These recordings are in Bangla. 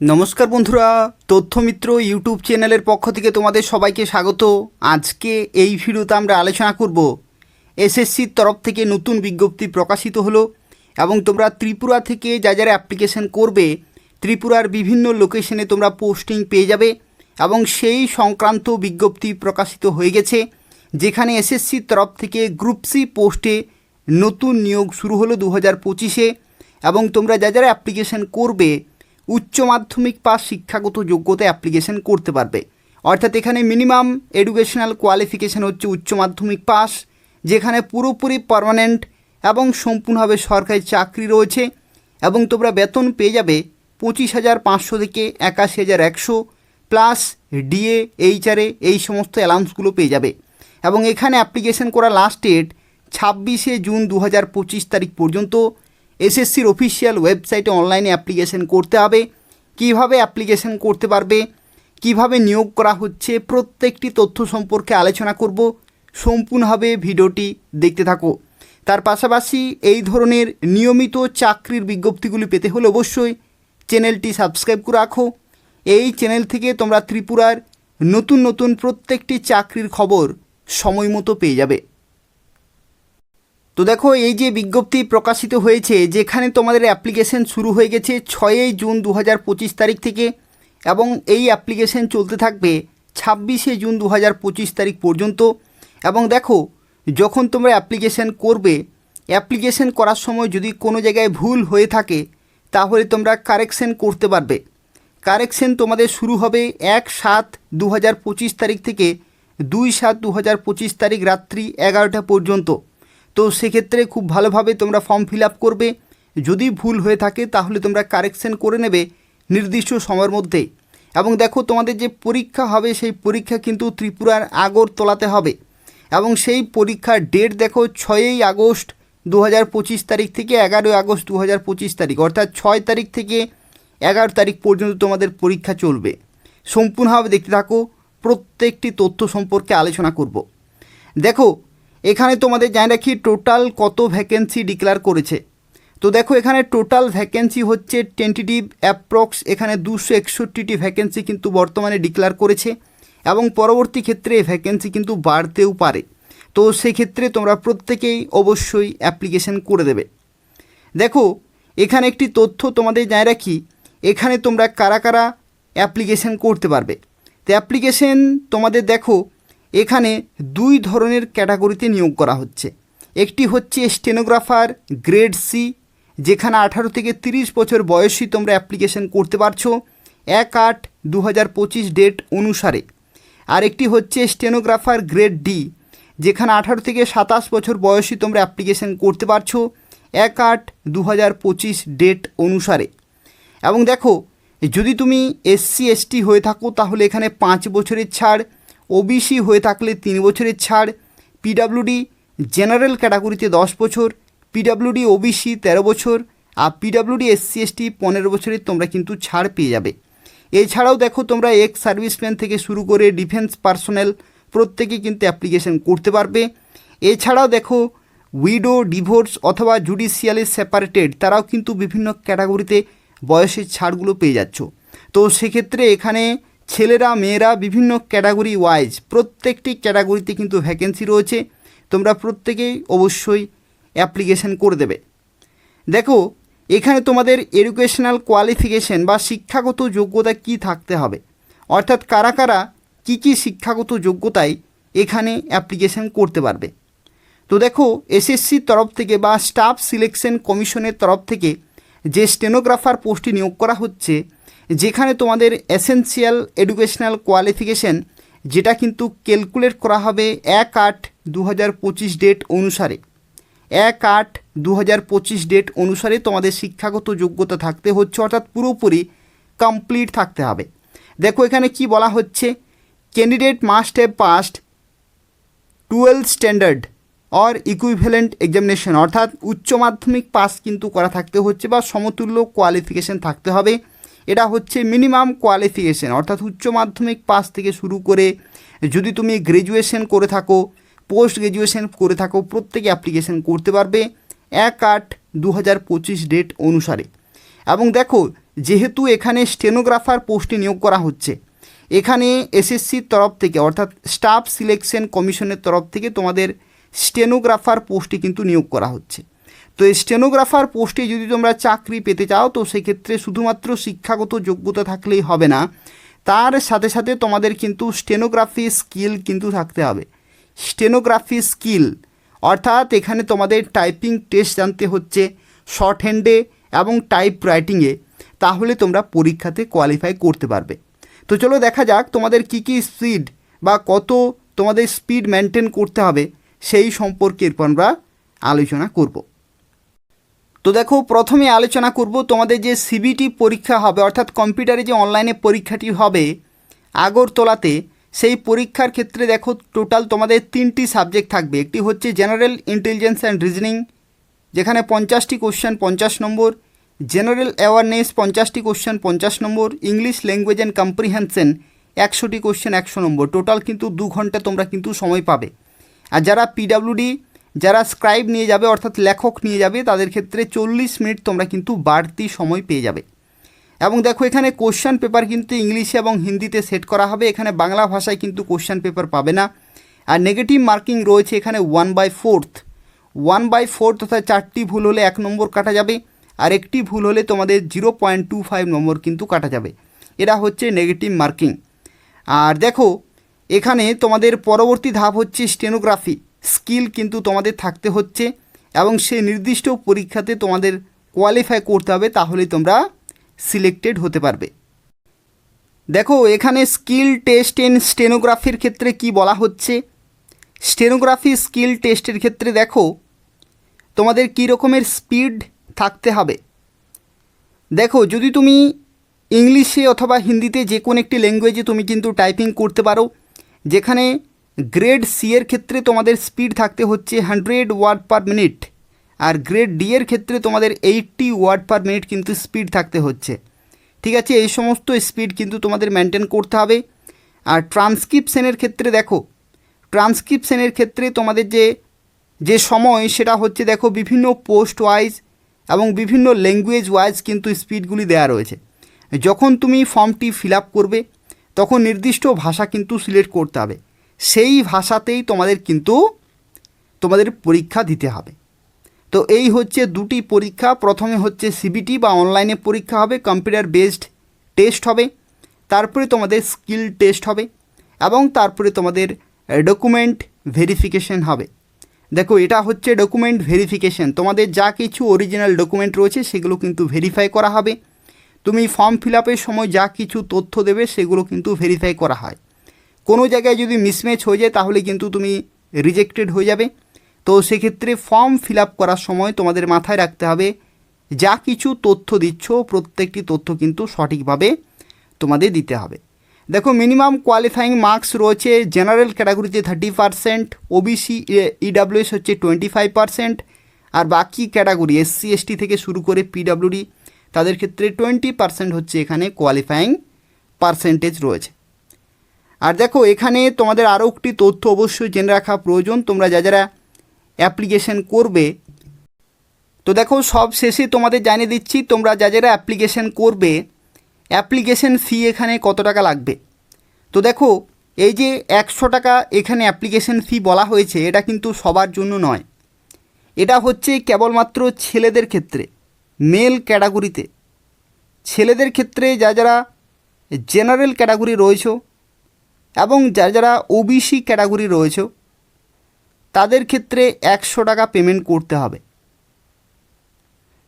নমস্কার বন্ধুরা, তথ্যমিত্র ইউটিউব চ্যানেলের পক্ষ থেকে তোমাদের সবাইকে স্বাগত। আজকে এই ভিডিওতে আমরা আলোচনা করব এসএসসির তরফ থেকে নতুন বিজ্ঞপ্তি প্রকাশিত হলো এবং তোমরা ত্রিপুরা থেকে যা যারা অ্যাপ্লিকেশন করবে, ত্রিপুরার বিভিন্ন লোকেশনে তোমরা পোস্টিং পেয়ে যাবে এবং সেই সংক্রান্ত বিজ্ঞপ্তি প্রকাশিত হয়ে গেছে, যেখানে এসএসসির তরফ থেকে গ্রুপ সি পোস্টে নতুন নিয়োগ শুরু হলো দু হাজার পঁচিশে এবং তোমরা যা যারা অ্যাপ্লিকেশন করবে উচ্চ মাধ্যমিক পাস শিক্ষাগত যোগ্যতা অ্যাপ্লিকেশন করতে পারবে। অর্থাৎ এখানে মিনিমাম এডুকেশনাল কোয়ালিফিকেশান হচ্ছে উচ্চ মাধ্যমিক পাস, যেখানে পুরোপুরি পার্মানেন্ট এবং সম্পূর্ণভাবে সরকারি চাকরি রয়েছে এবং তোমরা বেতন পেয়ে যাবে পঁচিশ হাজার পাঁচশো থেকে একাশি হাজার একশো প্লাস ডিএ এইচআরএ এই সমস্ত অ্যালাউন্সগুলো পেয়ে যাবে। এবং এখানে অ্যাপ্লিকেশন করা লাস্ট ডেট ছাব্বিশে জুন দু হাজার পঁচিশ তারিখ পর্যন্ত এসএসসির অফিসিয়াল ওয়েবসাইটে অনলাইনে অ্যাপ্লিকেশন করতে হবে। কীভাবে অ্যাপ্লিকেশন করতে পারবে? কীভাবে নিয়োগ করা হচ্ছে? প্রত্যেকটি তথ্য সম্পর্কে আলোচনা করব। সম্পূর্ণভাবে ভিডিওটি দেখতে থাকো। তার পাশাপাশি এই ধরনের নিয়মিত চাকরির বিজ্ঞপ্তিগুলি পেতে হলে অবশ্যই চ্যানেলটি সাবস্ক্রাইব করে রাখো। এই চ্যানেল থেকে তোমরা ত্রিপুরার নতুন নতুন প্রত্যেকটি চাকরির খবর সময় মতো পেয়ে যাবে। তো দেখো, এই যে বিজ্ঞপ্তি প্রকাশিত হয়েছে, যেখানে তোমাদের অ্যাপ্লিকেশন শুরু হয়ে গেছে ছয়ই জুন দু হাজার পঁচিশ তারিখ থেকে এবং এই অ্যাপ্লিকেশন চলতে থাকবে ছাব্বিশে জুন দু হাজার পঁচিশ তারিখ পর্যন্ত। এবং দেখো, যখন তোমরা অ্যাপ্লিকেশন করবে, অ্যাপ্লিকেশন করার সময় যদি কোনো জায়গায় ভুল হয়ে থাকে, তাহলে তোমরা কারেকশন করতে পারবে। কারেকশন তোমাদের শুরু হবে এক সাত দু তারিখ থেকে দুই সাত দু তারিখ রাত্রি এগারোটা পর্যন্ত। তো সেক্ষেত্রে খুব ভালোভাবে তোমরা ফর্ম ফিল আপ করবে। যদি ভুল হয়ে থাকে, তাহলে তোমরা কারেকশন করে নেবে নির্দিষ্ট সময়ের মধ্যে। এবং দেখো, তোমাদের যে পরীক্ষা হবে, সেই পরীক্ষা কিন্তু ত্রিপুরার আগর তোলাতে হবে। এবং সেই পরীক্ষার ডেট দেখো, ছয়ই আগস্ট দু হাজার পঁচিশ তারিখ থেকে এগারোই আগস্ট দু হাজার পঁচিশ তারিখ। অর্থাৎ ছয় তারিখ থেকে এগারো তারিখ পর্যন্ত তোমাদের পরীক্ষা চলবে। সম্পূর্ণভাবে দেখতে থাকো, প্রত্যেকটি তথ্য সম্পর্কে আলোচনা করব। দেখো এখানে তোমাদের জানি রাখি টোটাল কত ভ্যাকেন্সি ডিক্লেয়ার করেছে। তো দেখো এখানে টোটাল ভ্যাকেন্সি হচ্ছে টেন্টিটিভ অ্যাপ্রক্স এখানে দুশো একষট্টিটি ভ্যাকেন্সি কিন্তু বর্তমানে ডিক্লেয়ার করেছে এবং পরবর্তী ক্ষেত্রে ভ্যাকেন্সি কিন্তু বাড়তেও পারে। তো সেক্ষেত্রে তোমরা প্রত্যেকেই অবশ্যই অ্যাপ্লিকেশন করে দেবে। দেখো, এখানে একটি তথ্য তোমাদের জানি রাখি এখানে তোমরা কারা কারা অ্যাপ্লিকেশন করতে পারবে। তো অ্যাপ্লিকেশন তোমাদের দেখো এখানে দুই ধরনের ক্যাটাগরিতে নিয়োগ করা হচ্ছে। একটি হচ্ছে স্টেনোগ্রাফার গ্রেড সি যেখানে আঠারো থেকে তিরিশ বছর বয়সী তোমরা অ্যাপ্লিকেশন করতে পারছ এক আট দু ডেট অনুসারে। আর একটি হচ্ছে স্টেনোগ্রাফার গ্রেড ডি যেখানে আঠারো থেকে সাতাশ বছর বয়সী তোমরা অ্যাপ্লিকেশন করতে পারছ এক আট দু ডেট অনুসারে। এবং দেখো, যদি তুমি এসসি এসটি হয়ে থাকো, তাহলে এখানে পাঁচ বছরের ছাড় ওবিসি হয়ে থাকলে তিন বছরের ছাড়, পিডাব্লিউডি জেনারেল ক্যাটাগরিতে দশ বছর, পিডাব্লিউডি ওবিসি তেরো বছর, আর পিডাব্লিউডি এসসি এসটি পনেরো বছরের তোমরা কিন্তু ছাড় পেয়ে যাবে। এছাড়াও দেখো তোমরা এক্স সার্ভিসম্যান থেকে শুরু করে ডিফেন্স পার্সোনেল প্রত্যেকে কিন্তু অ্যাপ্লিকেশন করতে পারবে। এছাড়াও দেখো উইডো, ডিভোর্স অথবা জুডিশিয়ালি সেপারেটেড তারাও কিন্তু বিভিন্ন ক্যাটাগরিতে বয়সের ছাড়গুলো পেয়ে যাচ্ছ। তো সেক্ষেত্রে এখানে ছেলেরা, মেয়েরা বিভিন্ন ক্যাটাগরি ওয়াইজ প্রত্যেকটি ক্যাটাগরিতে কিন্তু ভ্যাকেন্সি রয়েছে। তোমরা প্রত্যেকেই অবশ্যই অ্যাপ্লিকেশন করে দেবে। দেখো, এখানে তোমাদের এডুকেশনাল কোয়ালিফিকেশন বা শিক্ষাগত যোগ্যতা কি থাকতে হবে? অর্থাৎ কারা কারা, কী কী শিক্ষাগত যোগ্যতায় এখানে অ্যাপ্লিকেশন করতে পারবে? তো দেখো এসএসসির তরফ থেকে বা স্টাফ সিলেকশন কমিশনের তরফ থেকে যে স্টেনোগ্রাফার পোস্টটি নিয়োগ করা হচ্ছে যেখানে তোমাদের এসেন্সিয়াল এডুকেশনাল কোয়ালিফিকেশন যেটা কিন্তু ক্যালকুলেট করা হবে এক আট দু ডেট অনুসারে। এক আট দু ডেট অনুসারে তোমাদের শিক্ষাগত যোগ্যতা থাকতে হচ্ছে, অর্থাৎ পুরোপুরি কমপ্লিট থাকতে হবে। দেখো এখানে কি বলা হচ্ছে? Candidate must have passed twelve standard or equivalent examination অর্থাৎ উচ্চ মাধ্যমিক পাস কিন্তু করা থাকতে হচ্ছে বা সমতুল্য কোয়ালিফিকেশন থাকতে হবে। এটা হচ্ছে মিনিমাম কোয়ালিফিকেশন অর্থাৎ উচ্চ মাধ্যমিক পাস থেকে শুরু করে যদি তুমি গ্র্যাজুয়েশন করে থাকো পোস্ট গ্র্যাজুয়েশন করে থাকো, প্রত্যেকে অ্যাপ্লিকেশন করতে পারবে এক আট দু হাজার পঁচিশ ডেট অনুসারে। এবং দেখো, যেহেতু এখানে স্টেনোগ্রাফার পোস্টে নিয়োগ করা হচ্ছে, এখানে এসএসসির তরফ থেকে, অর্থাৎ স্টাফ সিলেকশন কমিশনের তরফ থেকে তোমাদের স্টেনোগ্রাফার পোস্টে কিন্তু নিয়োগ করা হচ্ছে। তো এই স্টেনোগ্রাফার পোস্টে যদি তোমরা চাকরি পেতে চাও, তো সেক্ষেত্রে শুধুমাত্র শিক্ষাগত যোগ্যতা থাকলেই হবে না। তার সাথে সাথে তোমাদের কিন্তু স্টেনোগ্রাফি স্কিল কিন্তু থাকতে হবে। স্টেনোগ্রাফি স্কিল, অর্থাৎ এখানে তোমাদের টাইপিং টেস্ট জানতে হচ্ছে শর্ট হ্যান্ডে এবং টাইপ রাইটিংয়ে তাহলে তোমরা পরীক্ষাতে কোয়ালিফাই করতে পারবে। তো চলো দেখা যাক তোমাদের কী কী স্পিড বা কত তোমাদের স্পিড মেনটেন করতে হবে, সেই সম্পর্কে এরপর আমরা আলোচনা করব। তো দেখো, প্রথমে আলোচনা করব তোমাদের যে সিবিটি পরীক্ষা হবে, অর্থাৎ কম্পিউটারে যে অনলাইনে পরীক্ষাটি হবে আগরতলাতে, সেই পরীক্ষার ক্ষেত্রে দেখো টোটাল তোমাদের তিনটি সাবজেক্ট থাকবে। একটি হচ্ছে জেনারেল ইন্টেলিজেন্স অ্যান্ড রিজনিং যেখানে পঞ্চাশটি কোশ্চেন পঞ্চাশ নম্বর জেনারেল অ্যাওয়ারনেস পঞ্চাশটি কোশ্চেন পঞ্চাশ number English language and comprehension একশোটি কোশ্চেন একশো নম্বর। টোটাল কিন্তু দু ঘণ্টা তোমরা কিন্তু সময় পাবে। আর যারা পিডাব্লিউডি যারা স্ক্রাইব নিয়ে যাবে, অর্থাৎ লেখক নিয়ে যাবে, তাদের ক্ষেত্রে চল্লিশ মিনিট তোমরা কিন্তু বাড়তি সময় পেয়ে যাবে। এবং দেখো, এখানে কোশ্চেন পেপার কিন্তু ইংলিশে এবং হিন্দিতে সেট করা হবে। এখানে বাংলা ভাষায় কিন্তু কোশ্চান পেপার পাবে না। আর নেগেটিভ মার্কিং রয়েছে এখানে one by fourth one by fourth অর্থাৎ চারটি ভুল হলে এক নম্বর কাটা যাবে। আর একটি ভুল হলে তোমাদের zero point two five number কিন্তু কাটা যাবে। এরা হচ্ছে নেগেটিভ মার্কিং আর দেখো, এখানে তোমাদের পরবর্তী ধাপ হচ্ছে স্টেনোগ্রাফি স্কিল কিন্তু তোমাদের থাকতে হচ্ছে এবং সেই নির্দিষ্ট পরীক্ষাতে তোমাদের কোয়ালিফাই করতে হবে, তাহলেই তোমরা সিলেক্টেড হতে পারবে। দেখো, এখানে স্কিল টেস্ট ইন স্টেনোগ্রাফির ক্ষেত্রে কি বলা হচ্ছে? স্টেনোগ্রাফি স্কিল টেস্টের ক্ষেত্রে দেখো, তোমাদের কী রকমের স্পিড থাকতে হবে? দেখো, যদি তুমি ইংলিশে অথবা হিন্দিতে যে কোনো একটি ল্যাঙ্গুয়েজে তুমি কিন্তু টাইপিং করতে পারো, যেখানে গ্রেড সি এর ক্ষেত্রে তোমাদের স্পিড থাকতে হচ্ছে হান্ড্রেড ওয়ার্ড পার মিনিট, আর গ্রেড ডি এর ক্ষেত্রে তোমাদের এইটটি ওয়ার্ড পার মিনিট কিন্তু স্পিড থাকতে হচ্ছে। ঠিক আছে? এই সমস্ত স্পিড কিন্তু তোমাদের মেনটেন করতে হবে। আর ট্রান্সক্রিপশনের ক্ষেত্রে দেখো ট্রান্সক্রিপশনের ক্ষেত্রে তোমাদের যে যে সময় সেটা হচ্ছে দেখো বিভিন্ন পোস্ট ওয়াইজ এবং বিভিন্ন ল্যাঙ্গুয়েজ ওয়াইজ কিন্তু স্পিডগুলি দেওয়া রয়েছে। যখন তুমি ফর্মটি ফিল করবে, তখন নির্দিষ্ট ভাষা কিন্তু সিলেক্ট করতে হবে। সেই ভাষাতেই তোমাদের কিন্তু তোমাদের পরীক্ষা দিতে হবে। তো এই হচ্ছে দুটি পরীক্ষা। প্রথমে হচ্ছে সিবিটি বা অনলাইনে পরীক্ষা হবে কম্পিউটার বেসড টেস্ট হবে, তারপরে তোমাদের স্কিল টেস্ট হবে এবং তারপরে তোমাদের ডকুমেন্ট ভেরিফিকেশন হবে। দেখো, এটা হচ্ছে ডকুমেন্ট ভেরিফিকেশন তোমাদের যা কিছু অরিজিনাল ডকুমেন্ট রয়েছে, সেগুলো কিন্তু ভেরিফাই করা হবে। তুমি ফর্ম ফিল আপের সময় যা কিছু তথ্য দেবে, সেগুলো কিন্তু ভেরিফাই করা হয়। কোনো জায়গায় যদি মিসম্যাচ হয়ে যায়, তাহলে কিন্তু তুমি রিজেক্টেড হয়ে যাবে। তো সেক্ষেত্রে ফর্ম ফিল আপ করার সময় তোমাদের মাথায় রাখতে হবে, যা কিছু তথ্য দিচ্ছ, প্রত্যেকটি তথ্য কিন্তু সঠিকভাবে তোমাদের দিতে হবে। দেখো মিনিমাম কোয়ালিফাইং মার্কস রয়েছে জেনারেল ক্যাটাগরিতে থার্টি পারসেন্ট ওবিসি ইডাব্লিউএস হচ্ছে টোয়েন্টি ফাইভ পারসেন্ট আর বাকি ক্যাটাগরি এসসি এসটি থেকে শুরু করে পিডাব্লিউডি তাদের ক্ষেত্রে টোয়েন্টি পারসেন্ট হচ্ছে এখানে কোয়ালিফাইং পার্সেন্টেজ রয়েছে। আর দেখো, এখানে তোমাদের আরও একটি তথ্য অবশ্যই জেনে রাখা প্রয়োজন। তোমরা যা যারা অ্যাপ্লিকেশন করবে, তো দেখো, সব শেষে তোমাদের জানিয়ে দিচ্ছি, তোমরা যা যারা অ্যাপ্লিকেশন করবে অ্যাপ্লিকেশন ফি এখানে কত টাকা লাগবে? তো দেখো, এই যে একশো টাকা এখানে অ্যাপ্লিকেশন ফি বলা হয়েছে, এটা কিন্তু সবার জন্য নয়। এটা হচ্ছে কেবলমাত্র ছেলেদের ক্ষেত্রে মেল ক্যাটাগরিতে ছেলেদের ক্ষেত্রে যা যারা জেনারেল ক্যাটাগরি রয়েছে এবং যা যারা ওবিসি ক্যাটাগরি রয়েছে, তাদের ক্ষেত্রে একশো টাকা পেমেন্ট করতে হবে।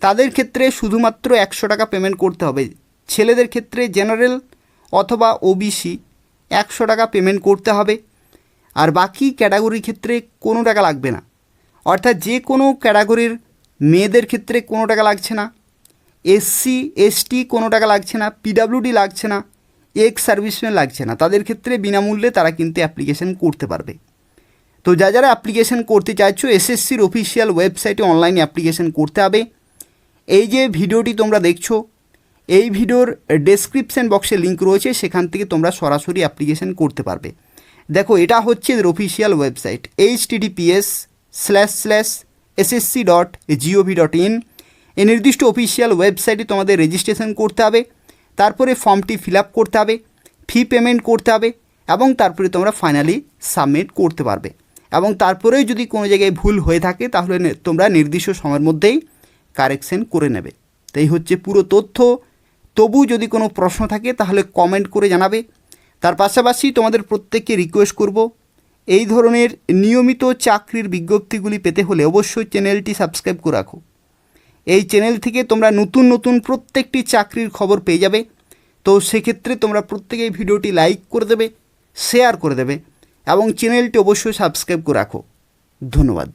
তাদের ক্ষেত্রে শুধুমাত্র একশো টাকা পেমেন্ট করতে হবে। ছেলেদের ক্ষেত্রে জেনারেল অথবা ওবিসি একশো টাকা পেমেন্ট করতে হবে। আর বাকি ক্যাটাগরির ক্ষেত্রে কোনো টাকা লাগবে না। অর্থাৎ যে কোনো ক্যাটাগরির মেয়েদের ক্ষেত্রে কোনো টাকা লাগছে না। এসসি এসটি কোনো টাকা লাগছে না। পিডাব্লিউডি লাগছে না। এক্স সার্ভিসম্যান লাগছে না। তাদের ক্ষেত্রে বিনামূল্যে তারা কিন্তু অ্যাপ্লিকেশন করতে পারবে। তো যা যারা অ্যাপ্লিকেশন করতে চাইছো, এসএসসির অফিসিয়াল ওয়েবসাইটে অনলাইনে অ্যাপ্লিকেশন করতে হবে। এই যে ভিডিওটি তোমরা দেখছ, এই ভিডিওর ডেসক্রিপশন বক্সে লিঙ্ক রয়েছে, সেখান থেকে তোমরা সরাসরি অ্যাপ্লিকেশন করতে পারবে। দেখো, এটা হচ্ছে এদের official website https slash slash SSC dot gov dot in এই নির্দিষ্ট অফিসিয়াল ওয়েবসাইটে তোমাদের রেজিস্ট্রেশন করতে হবে। তারপরে ফর্মটি ফিল আপ করতে হবে ফি পেমেন্ট করতে হবে এবং তারপরে তোমরা ফাইনালি সাবমিট করতে পারবে। এবং তারপরেও যদি কোনো জায়গায় ভুল হয়ে থাকে, তাহলে তোমরা নির্দিষ্ট সময়ের মধ্যেই কারেকশন করে নেবে। তো এই হচ্ছে পুরো তথ্য। তবু যদি কোনো প্রশ্ন থাকে, তাহলে কমেন্ট করে জানাবে। তার পাশাপাশি তোমাদের প্রত্যেককে রিকোয়েস্ট করব, এই ধরনের নিয়মিত চাকরির বিজ্ঞপ্তিগুলি পেতে হলে অবশ্যই চ্যানেলটি সাবস্ক্রাইব করে রাখো। এই চ্যানেল থেকে তোমরা নতুন নতুন প্রত্যেকটি চাকরির খবর পেয়ে যাবে। তো সেক্ষেত্রে তোমরা প্রত্যেকেই ভিডিওটি লাইক করে দেবে শেয়ার করে দেবে এবং চ্যানেলটি অবশ্যই সাবস্ক্রাইব করে রাখো। ধন্যবাদ।